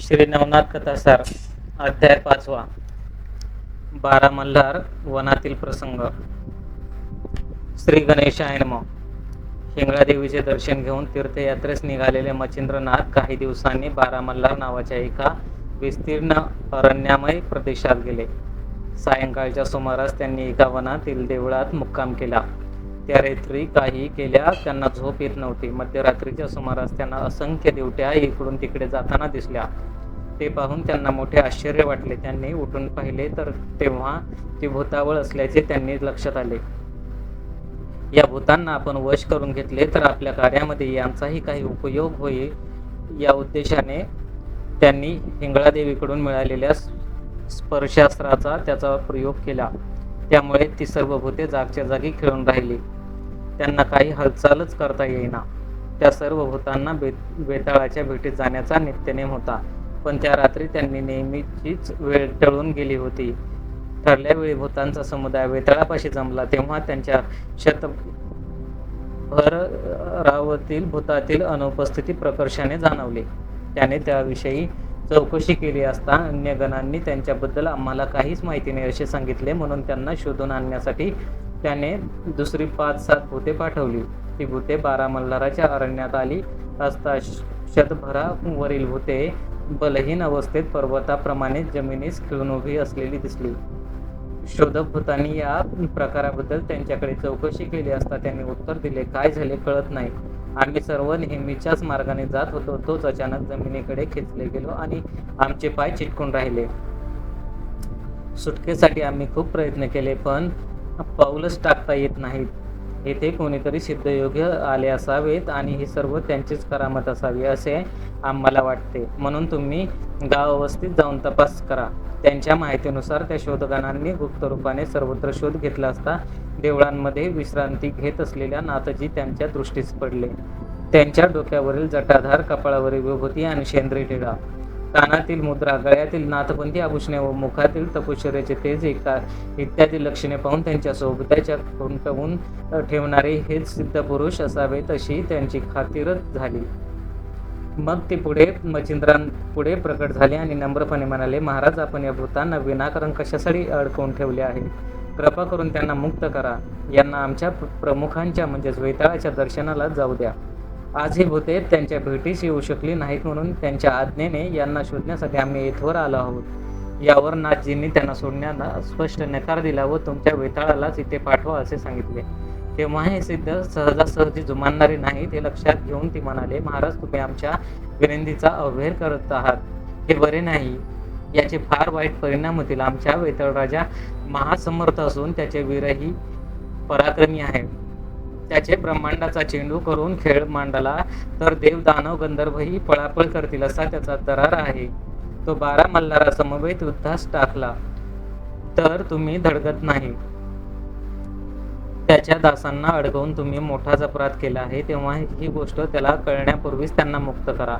श्री नवनाथ कथासार अध्याय पाचवा. बारा मल्हार वनातील प्रसंग. श्री गणेशाय नम. हिंगळादेवीचे दर्शन घेऊन तीर्थयात्रेस निघालेले मच्छिंद्रनाथ काही दिवसांनी बारा मल्हार नावाच्या एका विस्तीर्ण अरण्यामय प्रदेशात गेले. सायंकाळच्या सुमारास त्यांनी एका वनातील देवळात मुक्काम केला. त्या रात्री काही केल्या त्यांना झोप येत नव्हती. मध्यरात्रीच्या सुमारास त्यांना असंख्य देवट्या इकडून तिकडे जाताना दिसल्या. ते पाहून त्यांना मोठे आश्चर्य वाटले. त्यांनी उठून पाहिले तर तेव्हा ती भूतावळ असल्याचे त्यांनी लक्षात आले. या भूतांना आपण वश करून घेतले तर आपल्या कार्यामध्ये यांचाही काही उपयोग होईल. या उद्देशाने त्यांनी हिंगळादेवीकडून मिळालेल्या स्पर्शास्त्राचा त्याचा प्रयोग केला. त्यामुळे ती सर्व भूते जागच्या जागी खेळून राहिली. त्यांना काही हालचालच करता येईना. त्या सर्व भूतांना बे बेताळाच्या भेटीत जाण्याचा नित्यनेम होता. पण त्या रात्री त्यांनी नेहमीचीच वेळ टळून गेली होती. ठरल्या वेळी भूतांचा समुदाय वेताळापाशी जमला तेव्हा त्यांच्या शतभरावतील भूतातील अनुपस्थिती प्रकर्षाने जाणवली. त्याने त्याविषयी चौकशी केली असता अन्य गणांनी त्यांच्याबद्दल आम्हाला काहीच माहिती नाही असे सांगितले म्हणून त्यांना शोधून आणण्यासाठी त्याने दुसरी पाच सात भूते पाठवली. ती भूते बारा मल्हाराच्या अरण्यात आली असता शतभरावरील भूते बलहीन अवस्थेत पर्वताप्रमाणे जमिनीस खिळून उभी असलेली दिसली. शोधक भूतांनी या प्रकाराबद्दल त्यांच्याकडे चौकशी केली असता त्यांनी उत्तर दिले काय झाले कळत नाही. आम्ही सर्व नेहमीच्याच मार्गाने जात होतो. तोच अचानक जमिनीकडे खेचले गेलो आणि आमचे पाय चिटकून राहिले. सुटकेसाठी आम्ही खूप प्रयत्न केले पण पाऊलच टाकता येत नाहीत. येथे कोणीतरी सिद्धयोग्य आले असावेत आणि हे सर्व त्यांचीच करामत असावी असे आम्हाला वाटते. म्हणून तुम्ही गाव अवस्थेत जाऊन तपास करा. त्यांच्या माहितीनुसार त्या शोधगणांनी गुप्त रूपाने सर्वत्र शोध घेतला असता देवळांमध्ये विश्रांती घेत असलेल्या नाथजी त्यांच्या दृष्टीस पडले. त्यांच्या डोक्यावरील जटाधार कपाळावरील विभूती आणि शेंद्री टिळा कानातील मुद्रा गळ्यातील नाथपंथी आभूषणे व मुखातील तपश्चर्याचे तेज एका इत्यादी लक्षणे पाहून त्यांच्या सोबत्याच्या खुंटवून ठेवणारे हेच सिद्ध पुरुष असावेत अशी त्यांची खातिरच झाली. मग ते पुढे मचिंद्रां पुढे प्रकट झाले आणि नम्रपणे म्हणाले महाराज आपण या भूतांना विनाकारण कशासाठी अडकवून ठेवले आहे? कृपा करून त्यांना मुक्त करा. यांना आमच्या प्रमुखांच्या म्हणजेच वेताळाच्या दर्शनाला जाऊ द्या. आजही भूते त्यांच्या भेटीस येऊ शकली नाहीत म्हणून त्यांच्या आज्ञेने यांना शोधण्यासाठी आम्ही येथवर आलो आहोत. यावर नाथजींनी त्यांना सोडण्याला स्पष्ट नकार दिला व तुमच्या वेताळालाच इथे पाठवा असे सांगितले. तेव्हा हे सिद्ध सहजासहजी जुमानणारे नाहीत हे लक्षात घेऊन ती म्हणाले महाराज तुम्ही आमच्या विनंतीचा अवहेर करत आहात. हे बरे नाही. याचे फार वाईट परिणाम होतील. आमच्या वेताळ राजा महासमर्थ असून त्याचे वीरही पराक्रमी आहे त्याचे ब्रह्मांडाचा चेंडू करून खेळ मांडला. तर देव दानव गंधर्वही पळापळ करतील असा त्याचा दरार आहे. तो बारा मल्हारा समवेत युद्धास टाकला. तर तुम्ही धडकत नाही. त्याच्या दासांना अडकवून तुम्ही मोठाच अपराध केला आहे तेव्हा ही गोष्ट त्याला कळण्यापूर्वीच त्यांना मुक्त करा.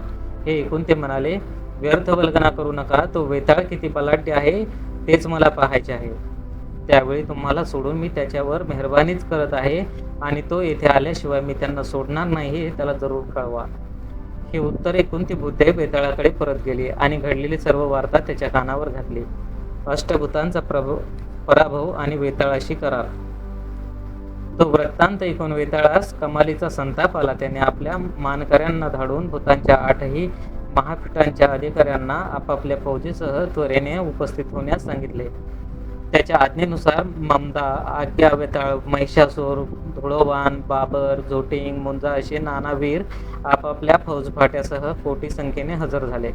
हे ऐकून ते म्हणाले व्यर्थ वल्गना करू नका. तो वेताळ किती बलाढ्य आहे तेच मला पाहायचे आहे. त्यावेळी तुम्हाला सोडून मी त्याच्यावर मेहरबानीच करत आहे आणि तो येथे आल्याशिवाय मी त्यांना सोडणार नाही हे त्याला जरूर कळवा. हे उत्तर ऐकून ती भूते वेताळाकडे परत गेली आणि घडलेली सर्व वार्ता त्याच्या कानावर घातली. अष्टभूतांचा प्रभू पराभव आणि वेताळाशी करार. तो वृत्तांत ऐकून वेताळास कमालीचा संताप आला. त्याने आपल्या मानकऱ्यांना धाडून भूतांच्या आठही महापीठांच्या अधिकाऱ्यांना आपापल्या फौजेसह त्वरेने उपस्थित होण्यास सांगितले. त्याच्या आज्ञेनुसार ममदा आज्ञा वेताळ महिषासूर धुळोवान बाबर जोटिंग मुंजा असे नानावीर आपापल्या फौजफाट्यासह कोटी संख्येने हजर झाले.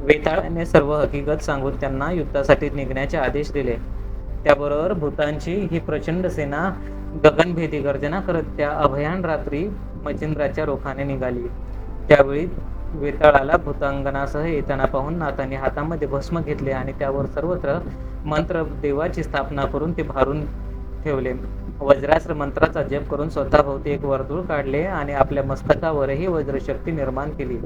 वेताळाने सर्व हकीकत सांगून त्यांना युद्धासाठी निघण्याचे आदेश दिले. त्याबरोबर भूतांची ही प्रचंड सेना गगनभेदी गर्जना करत त्या अभयान रात्री मचिंद्राच्या रोखाने निघाली. त्यावेळी वेताळाला भूतांगणासह येताना पाहून नाथाने हातामध्ये भस्म घेतले आणि त्यावर सर्वत्र मंत्र देवाची स्थापना करून ते भारून ठेवले. वज्रास्त्र मंत्राचा जप करून स्वतःभोवती एक वर्तुळ काढले आणि आपल्या मस्तकावरही वज्रशक्ती निर्माण केली.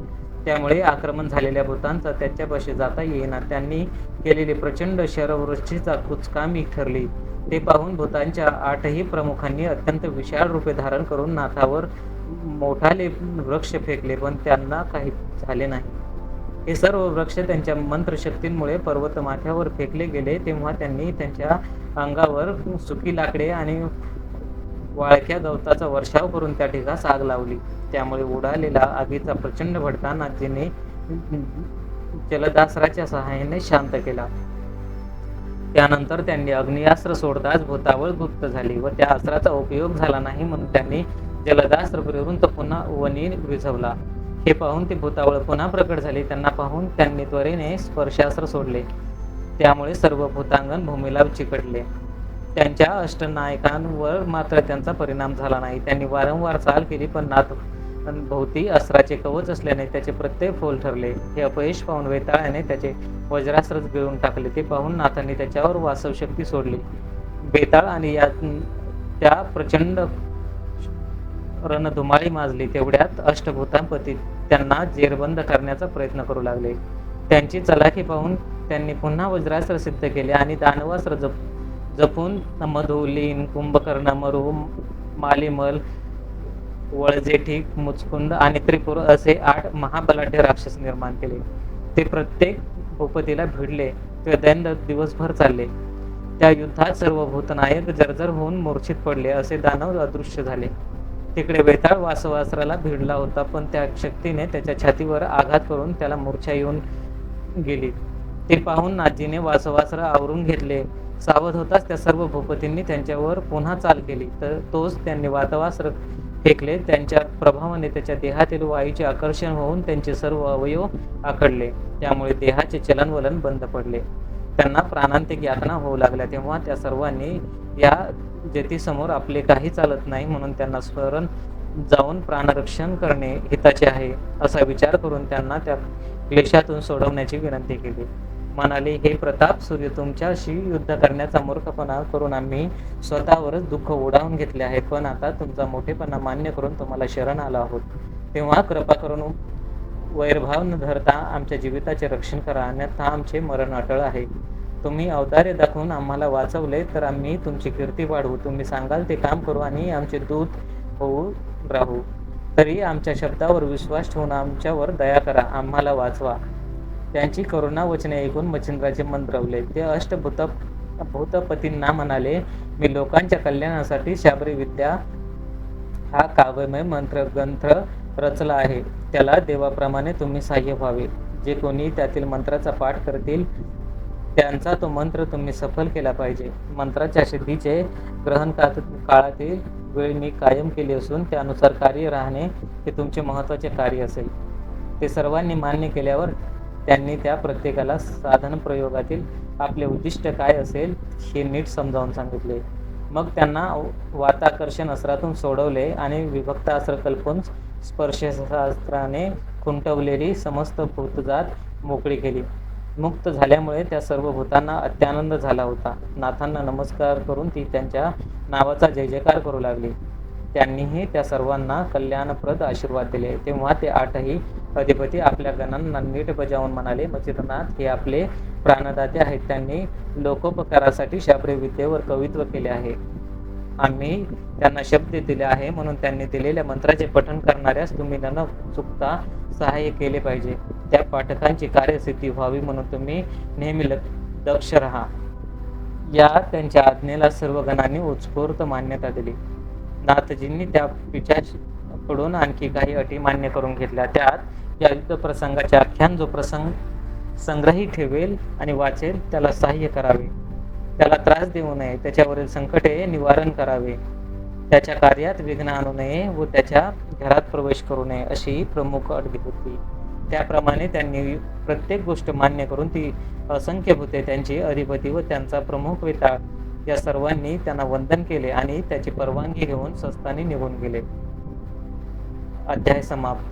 त्यामुळे आक्रमण झालेल्या भूतांचा त्याच्यापाशी जाता येईना. त्यांनी केलेली प्रचंड शरवृष्टीचा कुचकामी ठरली. ते पाहून भूतांच्या आठही प्रमुखांनी अत्यंत विशाळ रूपे धारण करून नाथावर मोठाले वृक्ष फेकले पण त्यांना काही झाले नाही. हे सर्व वृक्ष त्यांच्या मंत्रशक्तींमुळे पर्वतमाथ्यावर फेकले गेले तेव्हा त्यांनी त्यांच्या अंगावर सुकी लाकडे आणि वाळक्या गवताचा वर्षाव करून त्या ठिकाणी आग लावली. त्यामुळे उडालेला आगीचा प्रचंड भडका नाथजीने जलदासराच्या सहाय्याने शांत केला. त्यानंतर त्यांनी अग्नियास्त्र सोडताच भूतावळ गुप्त झाली व त्या अस्त्राचा उपयोग झाला नाही म्हणून त्यांनी जलदास्त्र फिरवून पुन्हा वनी विझवला. हे पाहून ते भूतावळ पुन्हा प्रकट झाली. त्यांना पाहून त्यांनी त्वरेने स्पर्शास्त्र सोडले. त्यामुळे सर्व भूतांगण भूमीला चिकटले. त्यांच्या अष्टनायकांवर मात्र त्यांचा परिणाम झाला नाही. त्यांनी वारंवार चाल केली पण नाथ भोवती अस्त्राचे कवच असल्याने त्याचे प्रत्येक फोल ठरले. हे अपयश पाहून वेताळ्याने त्याचे वज्रास्त्रच गिळून टाकले. ते पाहून नाथांनी त्याच्यावर वासव शक्ती सोडली. बेताळ आणि या त्या प्रचंड रणधुमाळी माजली तेवढ्यात अष्टभूतांपती त्यांना जेरबंद करण्याचा प्रयत्न करू लागले. त्यांची चलाखी पाहून त्यांनी पुन्हा वज्रास्त्र सिद्ध केले आणि दानवास्त्र जप जपून मधुलीन कुंभकर्ण मरु मालिमल वळजेठी मुचकुंद आणि त्रिपुर असे आठ महाबलाढ्य राक्षस निर्माण केले. ते प्रत्येक भूपतीला भिडले. ते दैंद दिवसभर चालले. त्या युद्धात सर्व भूतनायक जर्जर होऊन मूर्छित पडले असे दानव अदृश्य झाले. तिकडे वेताळ वासवासराला भिडला होता पण त्या शक्तीने त्याच्या छातीवर आघात करून त्याला मूर्छा येऊन गेली. ते पाहून नाथजीने वासवास्त्र आवरून घेतले. सावध होताच त्या सर्व भूपतींनी त्यांच्यावर पुन्हा चाल केली. तर तोच त्यांनी वातवास्त्र फेकले. त्यांच्या प्रभावाने त्याच्या देहातील वायूचे आकर्षण होऊन त्यांचे सर्व अवयव आखडले. त्यामुळे देहाचे चलनवलन बंद पडले. त्यांना प्राणांतिक यातना होऊ लागल्या. तेव्हा त्या सर्वांनी या जतीसमोर आपले काही चालत नाही म्हणून त्यांना स्मरण जाऊन प्राणरक्षण करणे हिताचे आहे असा विचार करून त्यांना त्या क्लेशातून सोडवण्याची विनंती केली. म्हणाले हे प्रताप सूर्य तुमच्याशी युद्ध करण्याचा मूर्खपणा करून आम्ही स्वतःवरच दुःख ओढावून घेतले आहे पण आता तुमचा मोठेपणा मान्य करून तुम्हाला शरण आलो आहोत. तेव्हा कृपा करून वैरभाव न धरता आमच्या जीविताचे रक्षण करा अन्यथा आमचे मरण अटळ आहे. तुम्ही अवतारे दाखवून आम्हाला वाचवले तर आम्ही तुमची कीर्ती वाढवू. तुम्ही सांगाल ते काम करू आणि आमचे दूत होऊ राहू. तरी आमच्या शब्दावर विश्वास ठेवून आमच्यावर दया करा. आम्हाला वाचवा. त्यांची करुणा वचने ऐकून मच्छिंद्राचे मन द्रवले. ते अष्टभूत भूतपतींना म्हणाले मी लोकांच्या कल्याणासाठी शाबरी विद्या हा काव्यमय मंत्र ग्रंथ रचला आहे. त्याला देवाप्रमाणे तुम्ही सहाय्य व्हावे. जे कोणी त्यातील मंत्राचा पाठ करतील त्यांचा तो मंत्र तुम्ही सफल केला पाहिजे. मंत्राच्या सिद्धीचे ग्रहण काळातील वेळ मी कायम केली असून त्यानुसार कार्य राहणे हे तुमचे महत्त्वाचे कार्य असेल. ते सर्वांनी मान्य केल्यावर त्यांनी त्या प्रत्येकाला साधन प्रयोगातील आपले उद्दिष्ट काय असेल हे नीट समजावून सांगितले. मग त्यांना वाताकर्षण अस्त्रातून सोडवले आणि विभक्त अस्त्र कल्पून स्पर्शशास्त्राने खुंटवलेली समस्त भूतजात मोकळी केली. मुक्त झाल्यामुळे त्या सर्व भूतांना अत्यानंद झाला होता. नाथांना नमस्कार करून ती त्यांच्या नावाचा जय जयकार करू लागली. त्यांनीही त्या सर्वांना कल्याणप्रद आशीर्वाद दिले. तेव्हा ते आठही अधिपती आपल्या गणांना नीट बजावून म्हणाले मचित्रनाथ हे आपले प्राणदाते आहेत. त्यांनी लोकोपकारासाठी शाबरे विद्येवर कवित्व केले आहे. आम्ही त्यांना शब्द दिले आहे म्हणून त्यांनी दिलेल्या मंत्राचे पठण करणाऱ्यास तुम्ही न चुकता सहाय्य केले पाहिजे. त्या पाठकांची कार्यस्थिती व्हावी म्हणून तुम्ही नेहमी दक्ष राहा. या त्यांच्या आज्ञेला सर्व गणांनी उत्स्फूर्त मान्यता दिली. नाथजींनी त्या पिचाकडून आणखी काही अटी मान्य करून घेतल्या. त्यात या युद्ध प्रसंगाचे आख्यान जो प्रसंग संग्रही ठेवेल आणि वाचेल त्याला सहाय्य करावे. त्याला त्रास देऊ नये त्याच्यावरील संकटे निवारण करावे त्याच्या कार्यात विघ्न आणू नये व त्याच्या घरात प्रवेश करू नये अशी प्रमुख अट होती. त्याप्रमाणे त्यांनी प्रत्येक गोष्ट मान्य करून ती असंख्य भूते त्यांची अधिपती व त्यांचा प्रमुख वेता या सर्वांनी त्यांना वंदन केले आणि त्याची परवानगी घेऊन स्वस्तानी निघून गेले. अध्याय समाप्त.